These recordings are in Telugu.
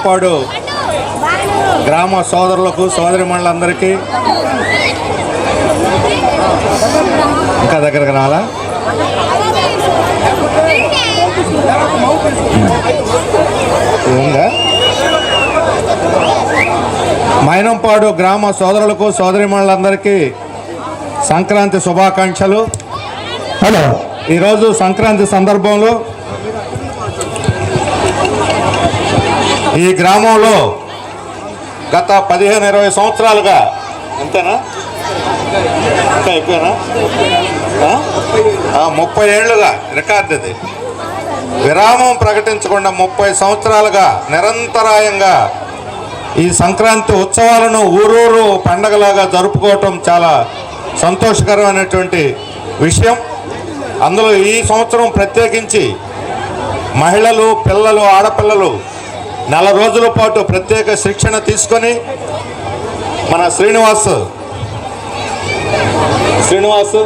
మైనంపాడు గ్రామ సోదరులకు సోదరి మండలందరికీ ఇంకా దగ్గరకు రావాలా? మైనంపాడు గ్రామ సోదరులకు సోదరి మండలందరికీ సంక్రాంతి శుభాకాంక్షలు. హలో. ఈరోజు సంక్రాంతి సందర్భంలో ఈ గ్రామంలో గత పదిహేను ఇరవై సంవత్సరాలుగా అంతేనా? ఇంకా ఎక్కువేనా? ముప్పై ఏళ్ళుగా రికార్డు ఇది. విరామం ప్రకటించకుండా ముప్పై సంవత్సరాలుగా నిరంతరాయంగా ఈ సంక్రాంతి ఉత్సవాలను ఊరూరు పండగలాగా జరుపుకోవటం చాలా సంతోషకరమైనటువంటి విషయం. అందులో ఈ సంవత్సరం ప్రత్యేకించి మహిళలు పిల్లలు ఆడపిల్లలు నెల రోజుల పాటు ప్రత్యేక శిక్షణ తీసుకొని మన శ్రీనివాస్. శ్రీనివాస్.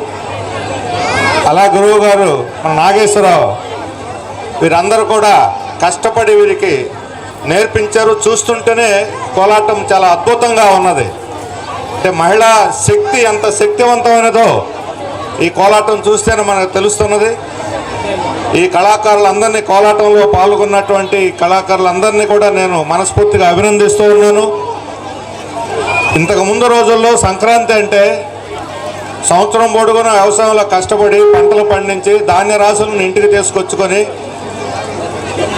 అలా గురువు గారు మన నాగేశ్వరరావు వీరందరూ కూడా కష్టపడి వీరికి నేర్పించారు. చూస్తుంటేనే కోలాటం చాలా అద్భుతంగా ఉన్నది. అంటే మహిళా శక్తి ఎంత శక్తివంతమైనదో ఈ కోలాటం చూస్తేనే మనకు తెలుస్తున్నది. ఈ కళాకారులందరినీ కోలాటంలో పాల్గొన్నటువంటి కళాకారులందరినీ కూడా నేను మనస్ఫూర్తిగా అభినందిస్తూ ఉన్నాను. ఇంతకు ముందు రోజుల్లో సంక్రాంతి అంటే సంవత్సరం పొడుగున వ్యవసాయంలో కష్టపడి పంటలు పండించి ధాన్య రాశులను ఇంటికి తీసుకొచ్చుకొని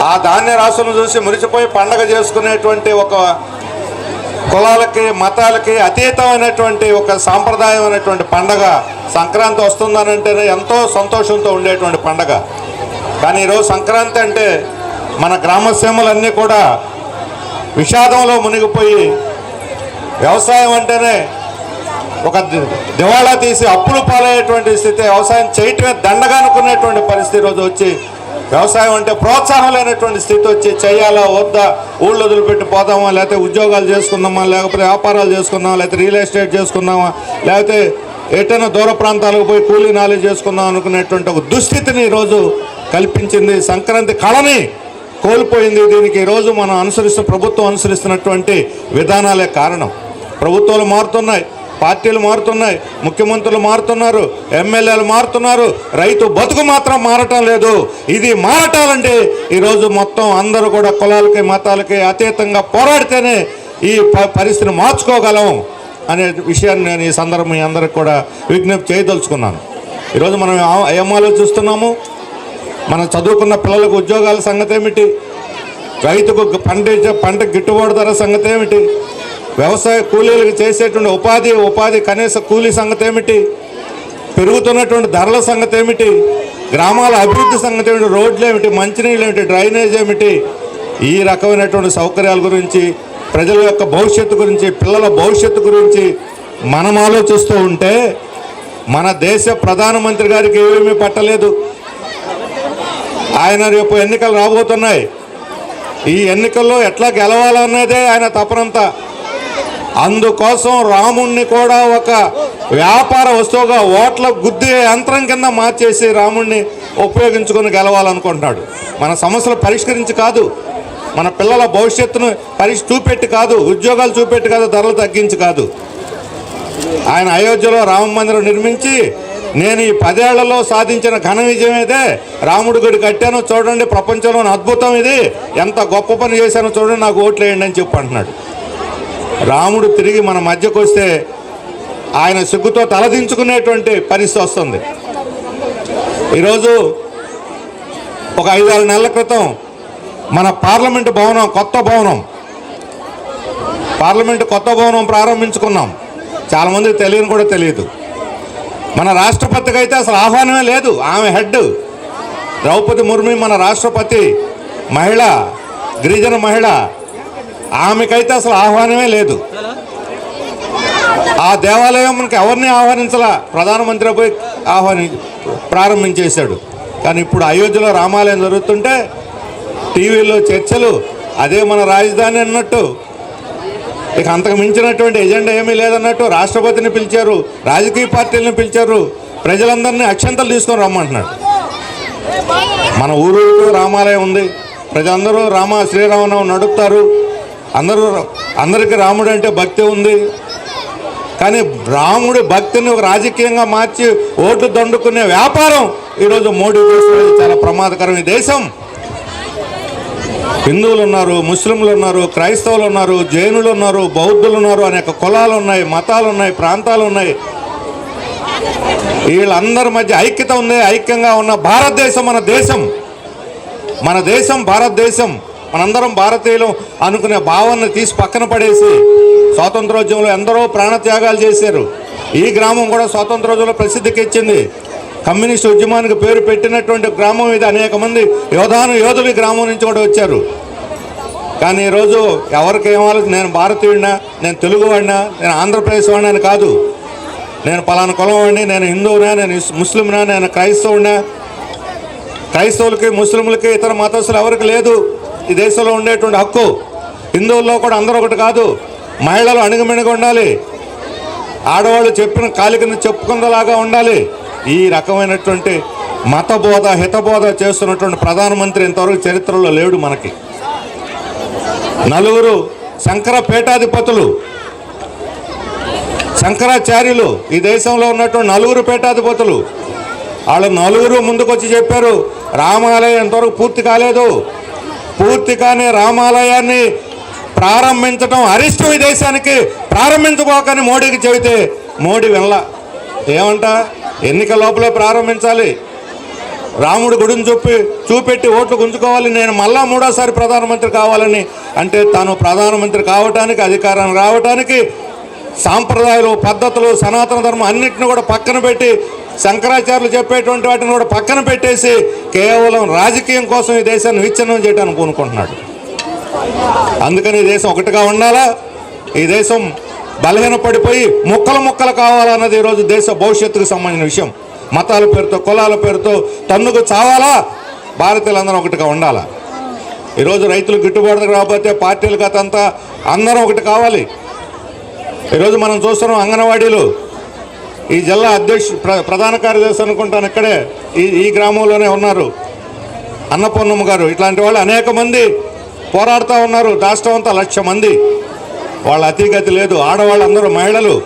ఆ ధాన్య రాసులను చూసి మురిసిపోయి పండగ చేసుకునేటువంటి ఒక కులాలకి మతాలకి అతీతమైనటువంటి ఒక సాంప్రదాయమైనటువంటి పండగ సంక్రాంతి వస్తుందనంటేనే ఎంతో సంతోషంతో ఉండేటువంటి పండగ. కానీ ఈరోజు సంక్రాంతి అంటే మన గ్రామసీమలన్నీ కూడా విషాదంలో మునిగిపోయి వ్యవసాయం అంటేనే ఒక దివాళా తీసి అప్పులు పాలయ్యేటువంటి స్థితి వ్యవసాయం చేయటమే దండగా అనుకునేటువంటి పరిస్థితి రోజు వచ్చి వ్యవసాయం అంటే ప్రోత్సాహం లేనటువంటి స్థితి వచ్చి చేయాలా వద్దా ఊళ్ళు వదిలిపెట్టి పోదామా లేకపోతే ఉద్యోగాలు చేసుకుందామా లేకపోతే వ్యాపారాలు చేసుకుందామా లేకపోతే రియల్ ఎస్టేట్ చేసుకుందామా లేకపోతే ఎటైనా దూర ప్రాంతాలకు పోయి కూలీ నాలెడ్జ్ చేసుకుందాం అనుకునేటువంటి ఒక దుస్థితిని ఈరోజు కల్పించింది సంక్రాంతి కళని కోల్పోయింది. దీనికి ఈరోజు మనం అనుసరిస్తూ ప్రభుత్వం అనుసరిస్తున్నటువంటి విధానాలే కారణం. ప్రభుత్వాలు మారుతున్నాయి. పార్టీలు మారుతున్నాయి ముఖ్యమంత్రులు మారుతున్నారు ఎమ్మెల్యేలు మారుతున్నారు. రైతు బతుకు మాత్రం మారటం లేదు. ఇది మారటాలంటే ఈరోజు మొత్తం అందరూ కూడా కులాలకి మతాలకి అతీతంగా పోరాడితేనే ఈ ప- పరిస్థితిని మార్చుకోగలం అనే విషయాన్ని నేను ఈ సందర్భం మీ అందరికి కూడా విజ్ఞప్తి చేయదలుచుకున్నాను. ఈరోజు మనం ఆ- ఏం ఆలోచిస్తున్నాము? మనం చదువుకున్న పిల్లలకు ఉద్యోగాల సంగతి ఏమిటి రైతుకు పండించే పంట గిట్టుబాటు ధర సంగతి ఏమిటి వ్యవసాయ కూలీలకు చేసేటువంటి ఉపాధి ఉపాధి కనీస కూలీ సంగతి ఏమిటి పెరుగుతున్నటువంటి ధరల సంగతి ఏమిటి గ్రామాల అభివృద్ధి సంగతి ఏమిటి రోడ్లు ఏమిటి మంచినీళ్ళు ఏమిటి డ్రైనేజ్ ఏమిటి ఈ రకమైనటువంటి సౌకర్యాల గురించి ప్రజల యొక్క భవిష్యత్తు గురించి పిల్లల భవిష్యత్తు గురించి మనం ఆలోచిస్తూ ఉంటే మన దేశ ప్రధానమంత్రి గారికి ఏమీ పట్టలేదు. ఆయన రేపు ఎన్నికలు రాబోతున్నాయి. ఈ ఎన్నికల్లో ఎట్లా గెలవాలన్నదే ఆయన తపనంతా. అందుకోసం రాముణ్ణి కూడా ఒక వ్యాపార వస్తువుగా ఓట్ల గుద్దే యంత్రం కింద మార్చేసి రాముణ్ణి ఉపయోగించుకొని గెలవాలనుకుంటున్నాడు. మన సమస్యలు పరిష్కరించి కాదు మన పిల్లల భవిష్యత్తును పరిష్ చూపెట్టి కాదు ఉద్యోగాలు చూపెట్టి కాదు ధరలు తగ్గించి కాదు. ఆయన అయోధ్యలో రామ మందిరం నిర్మించి నేను ఈ పదేళ్ళలో సాధించిన ఘన విజయం ఇదే రాముడి గుడి కట్టాను చూడండి ప్రపంచంలోని అద్భుతం ఇది. ఎంత గొప్ప పని చేశానో చూడండి నాకు ఓట్లు వేయండి అని చెప్పి అంటున్నాడు. రాముడు తిరిగి మన మధ్యకు వస్తే ఆయన సిగ్గుతో తలదించుకునేటువంటి పరిస్థితి వస్తుంది. ఈరోజు ఒక ఐదారు నెలల క్రితం మన పార్లమెంటు భవనం కొత్త భవనం పార్లమెంటు కొత్త భవనం ప్రారంభించుకున్నాం. చాలామందికి తెలియని కూడా తెలియదు. మన రాష్ట్రపతికి అయితే అసలు ఆహ్వానమే లేదు. ఆమె హెడ్. ద్రౌపది ముర్మి మన రాష్ట్రపతి మహిళ గిరిజన మహిళ ఆమెకైతే అసలు ఆహ్వానమే లేదు. ఆ దేవాలయం ఎవరిని ఆహ్వానించలా? ప్రధానమంత్రి పోయి ఆహ్వాని ప్రారంభించేశాడు. కానీ ఇప్పుడు అయోధ్యలో రామాలయం జరుగుతుంటే టీవీలో చర్చలు అదే మన రాజధాని అన్నట్టు. ఇక అంతకు మించినటువంటి ఎజెండా ఏమీ లేదన్నట్టు రాష్ట్రపతిని పిలిచారు రాజకీయ పార్టీలను పిలిచారు ప్రజలందరినీ అక్షంతలు తీసుకొని రమ్మంటున్నాడు. మన ఊరు రామాలయం ఉంది. ప్రజలందరూ రామ శ్రీరామనవం నడుపుతారు. అందరూ అందరికీ రాముడు అంటే భక్తి ఉంది. కానీ రాముడి భక్తిని రాజకీయంగా మార్చి ఓట్లు దండుకునే వ్యాపారం ఈరోజు మోడీ చేస్తున్నది. చాలా ప్రమాదకరం ఈ దేశం. హిందువులు ఉన్నారు ముస్లింలు ఉన్నారు క్రైస్తవులు ఉన్నారు జైనులు ఉన్నారు బౌద్ధులు ఉన్నారు అనేక కులాలు ఉన్నాయి మతాలు ఉన్నాయి ప్రాంతాలు ఉన్నాయి. వీళ్ళందరి మధ్య ఐక్యత ఉంది. ఐక్యంగా ఉన్న భారతదేశం మన దేశం. మన దేశం భారతదేశం. మనందరం భారతీయులు అనుకునే భావనను తీసి పక్కన పడేసి స్వాతంత్రోద్యమంలో ఎందరో ప్రాణత్యాగాలు చేశారు. ఈ గ్రామం కూడా స్వాతంత్రోద్యమంలో ప్రసిద్ధికి ఇచ్చింది కమ్యూనిస్ట్ ఉద్యమానికి పేరు పెట్టినటువంటి గ్రామం ఇది. అనేక మంది యోధాను యోధులు గ్రామం నుంచి కూడా వచ్చారు. కానీ ఈరోజు ఎవరికేమాలి నేను భారతీయుడినా? నేను తెలుగువాడినా? నేను ఆంధ్రప్రదేశ్ వాడినా అని కాదు. నేను పలానా కులం వాడిని నేను హిందువునా? నేను ముస్లింనా? నేను క్రైస్తవుడినా? క్రైస్తవులకి ముస్లింలకి ఇతర మతస్థులు ఎవరికి లేదు. ఈ దేశంలో ఉండేటువంటి హక్కు హిందువుల్లో కూడా అందరూ ఒకటి కాదు. మహిళలు అణిగమిణిగా ఉండాలి. ఆడవాళ్ళు చెప్పిన కాలి కింద చెప్పుకుందలాగా ఉండాలి. ఈ రకమైనటువంటి మతబోధ హితబోధ చేస్తున్నటువంటి ప్రధానమంత్రి ఇంతవరకు చరిత్రలో లేడు మనకి. నలుగురు శంకర పీఠాధిపతులు శంకరాచార్యులు ఈ దేశంలో ఉన్నటువంటి నలుగురు పీఠాధిపతులు. వాళ్ళు నలుగురు ముందుకొచ్చి చెప్పారు రామాలయం ఎంతవరకు పూర్తి కాలేదు. పూర్తిగానే రామాలయాన్ని ప్రారంభించడం అరిష్టం ఈ దేశానికి. ప్రారంభించుకోకని మోడీకి చెబితే మోడీ వెళ్ళ. ఏమంట? ఎన్నిక లోపలే ప్రారంభించాలి. రాముడు గుడిని చూపి చూపెట్టి ఓట్లు గుంజుకోవాలి. నేను మళ్ళా మూడోసారి ప్రధానమంత్రి కావాలని అంటే తాను ప్రధానమంత్రి కావటానికి అధికారం రావటానికి సాంప్రదాయాలు పద్ధతులు సనాతన ధర్మం అన్నింటిని కూడా పక్కన పెట్టి శంకరాచార్యులు చెప్పేటువంటి వాటిని కూడా పక్కన పెట్టేసి కేవలం రాజకీయం కోసం ఈ దేశాన్ని విచ్ఛిన్నం చేయడానికి పూనుకుంటున్నాడు అందుకని ఈ దేశం ఒకటిగా ఉండాలా? ఈ దేశం బలహీనపడిపోయి ముక్కలు ముక్కలు కావాలన్నది ఈరోజు దేశ భవిష్యత్తుకు సంబంధించిన విషయం. మతాల పేరుతో కులాల పేరుతో తన్నుకు చావాలా? భారతీయులందరం ఒకటిగా ఉండాలా? ఈరోజు రైతులు గిట్టుబాటు రాకపోతే పార్టీలు గతంతా అందరం ఒకటి కావాలి. ఈరోజు మనం చూస్తున్నాం అంగన్వాడీలు. ఈ జిల్లా అధ్యక్ష ప్ర- ప్రధాన కార్యదర్శి అనుకుంటాను ఇక్కడే ఈ ఈ గ్రామంలోనే ఉన్నారు. అన్నపూర్ణమ్మ గారు ఇట్లాంటి వాళ్ళు అనేక మంది పోరాడుతూ ఉన్నారు. రాష్ట్రం అంతా లక్ష మంది. వాళ్ళ అతిగతి లేదు. ఆడవాళ్ళందరూ మహిళలు.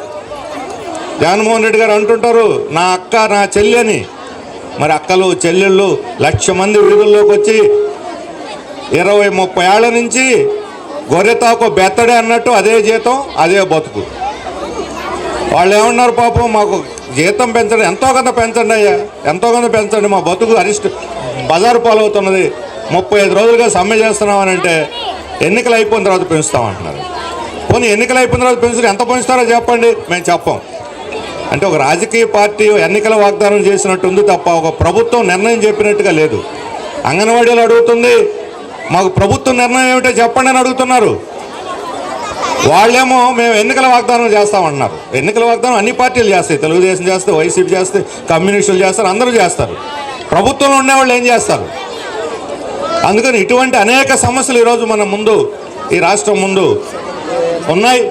జగన్మోహన్ రెడ్డి గారు అంటుంటారు నా అక్క నా చెల్లి అని. మరి అక్కలు చెల్లెళ్ళు లక్ష మంది వీధుల్లోకి వచ్చి ఇరవై ముప్పై ఏళ్ళ నుంచి గొర్రెతాకు బెత్తడే అన్నట్టు అదే జీతం అదే బతుకు. వాళ్ళు ఏమన్నారు పాపం మాకు జీతం పెంచండి ఎంతో కొంత పెంచండి అయ్యా ఎంతో కొంత పెంచండి మా బతుకు అరిస్ట్ బజారు పాలవుతున్నది. ముప్పై ఐదు రోజులుగా సమ్మె చేస్తున్నామని అంటే ఎన్నికలు అయిపోయిన తర్వాత పెంచుతామంటున్నారు. పోనీ ఎన్నికలు అయిపోయిన తర్వాత పెంచుతారు ఎంత పెంచుతారో చెప్పండి మేము చెప్పం. అంటే ఒక రాజకీయ పార్టీ ఎన్నికల వాగ్దానం చేసినట్టు ఉంది తప్ప ఒక ప్రభుత్వం నిర్ణయం చెప్పినట్టుగా లేదు. అంగన్వాడీలు అడుగుతుంది మాకు ప్రభుత్వం నిర్ణయం ఏమిటో చెప్పండి అని అడుగుతున్నారు. వాళ్ళేమో మేము ఎన్నికల వాగ్దానం చేస్తామన్నారు ఎన్నికల వాగ్దానం అన్ని పార్టీలు చేస్తాయి. తెలుగుదేశం చేస్తే వైసీపీ చేస్తే కమ్యూనిస్టులు చేస్తారు అందరూ చేస్తారు. ప్రభుత్వంలో ఉండేవాళ్ళు ఏం చేస్తారు? అందుకని ఇటువంటి అనేక సమస్యలు ఈరోజు మన ముందు ఈ రాష్ట్రం ముందు ఉన్నాయి.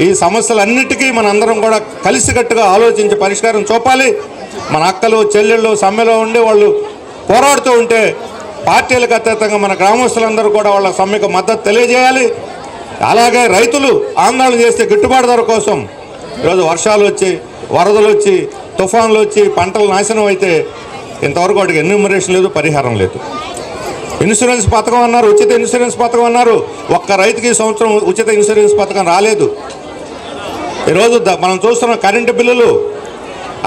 ఈ సమస్యలన్నిటికీ మన అందరం కూడా కలిసికట్టుగా ఆలోచించి పరిష్కారం చూపాలి. మన అక్కలు చెల్లెళ్ళు సమ్మెలో ఉండి వాళ్ళు పోరాడుతూ ఉంటే పార్టీలకు అతీతంగా మన గ్రామస్తులందరూ కూడా వాళ్ళ సమ్మెకు మద్దతు తెలియజేయాలి. అలాగే రైతులు ఆందోళన చేస్తే గిట్టుబాటు ధర కోసం ఈరోజు వర్షాలు వచ్చి వరదలు వచ్చి తుఫాన్లు వచ్చి పంటలు నాశనం అయితే ఇంతవరకు వాటికి ఎన్యూమరేషన్ లేదు పరిహారం లేదు. ఇన్సూరెన్స్ పథకం అన్నారు ఉచిత ఇన్సూరెన్స్ పథకం అన్నారు. ఒక్క రైతుకి ఈ సంవత్సరం ఉచిత ఇన్సూరెన్స్ పథకం రాలేదు. ఈరోజు ద- మనం చూస్తున్న కరెంటు బిల్లులు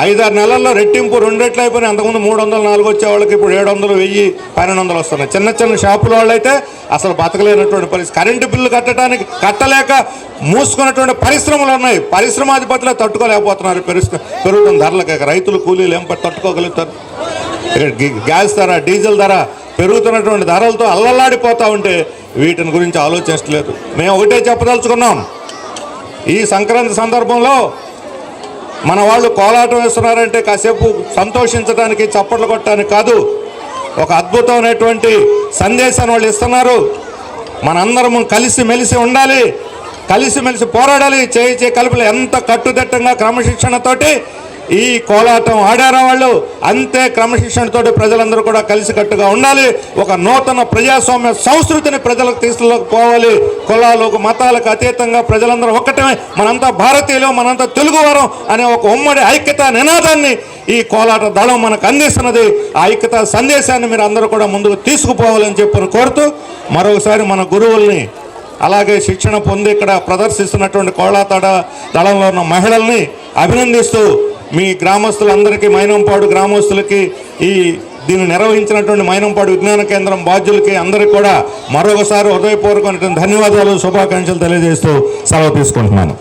ఐదారు నెలల్లో రెట్టింపు రెండు రెట్లు అయిపోయినాయి. అంతకుముందు మూడు వందలు నాలుగు వచ్చే వాళ్ళకి ఇప్పుడు ఏడు వందలు వెయ్యి పన్నెండు వందలు వస్తున్నాయి. చిన్న చిన్న షాపుల వాళ్ళైతే అసలు బతకలేనటువంటి పరిస్థితి. కరెంటు బిల్లు కట్టడానికి కట్టలేక మూసుకున్నటువంటి పరిశ్రమలు ఉన్నాయి. పరిశ్రమాధిపతులే తట్టుకోలేకపోతున్నారు. పెరుగు పెరుగుతున్న ధరలకి రైతులు కూలీలు ఏం తట్టుకోగలుగుతారు. గ్యాస్ ధర డీజిల్ ధర పెరుగుతున్నటువంటి ధరలతో అల్లల్లాడిపోతూ ఉంటే వీటిని గురించి ఆలోచించలేదు మేము ఒకటే చెప్పదలుచుకున్నాం. ఈ సంక్రాంతి సందర్భంలో మన వాళ్ళు కోలాటం వేస్తున్నారంటే కాసేపు సంతోషించడానికి చప్పట్లు కొట్టడానికి కాదు ఒక అద్భుతమైనటువంటి సందేశాన్ని వాళ్ళు ఇస్తున్నారు. మనందరం కలిసి మెలిసి ఉండాలి కలిసిమెలిసి పోరాడాలి. చేయి చేయి కలుపులు ఎంత కట్టుదిట్టంగా క్రమశిక్షణతోటి ఈ కోలాటం ఆడారా వాళ్ళు? అంతే క్రమశిక్షణతో ప్రజలందరూ కూడా కలిసికట్టుగా ఉండాలి. ఒక నూతన ప్రజాస్వామ్య సంస్కృతిని ప్రజలకు తీసుకుపోవాలి. కులాలకు మతాలకు అతీతంగా ప్రజలందరూ ఒక్కటమే. మనంతా భారతీయులు మనంతా తెలుగువారం అనే ఒక ఉమ్మడి ఐక్యత నినాదాన్ని ఈ కోలాట దళం మనకు అందిస్తున్నది. ఆ ఐక్యత సందేశాన్ని మీరు అందరూ కూడా ముందుకు తీసుకుపోవాలని చెప్పని కోరుతూ మరొకసారి మన గురువుల్ని అలాగే శిక్షణ పొంది ఇక్కడ ప్రదర్శిస్తున్నటువంటి కోలాతాడ దళంలో ఉన్న మహిళల్ని అభినందిస్తూ మీ గ్రామస్తులందరికీ మైనంపాడు గ్రామస్తులకి ఈ దీన్ని నిర్వహించినటువంటి మైనంపాడు విజ్ఞాన కేంద్రం బాధ్యులకి అందరికీ కూడా మరొకసారి హృదయపూర్వకమైనటువంటి ధన్యవాదాలు శుభాకాంక్షలు తెలియజేస్తూ సెలవు తీసుకుంటున్నాను.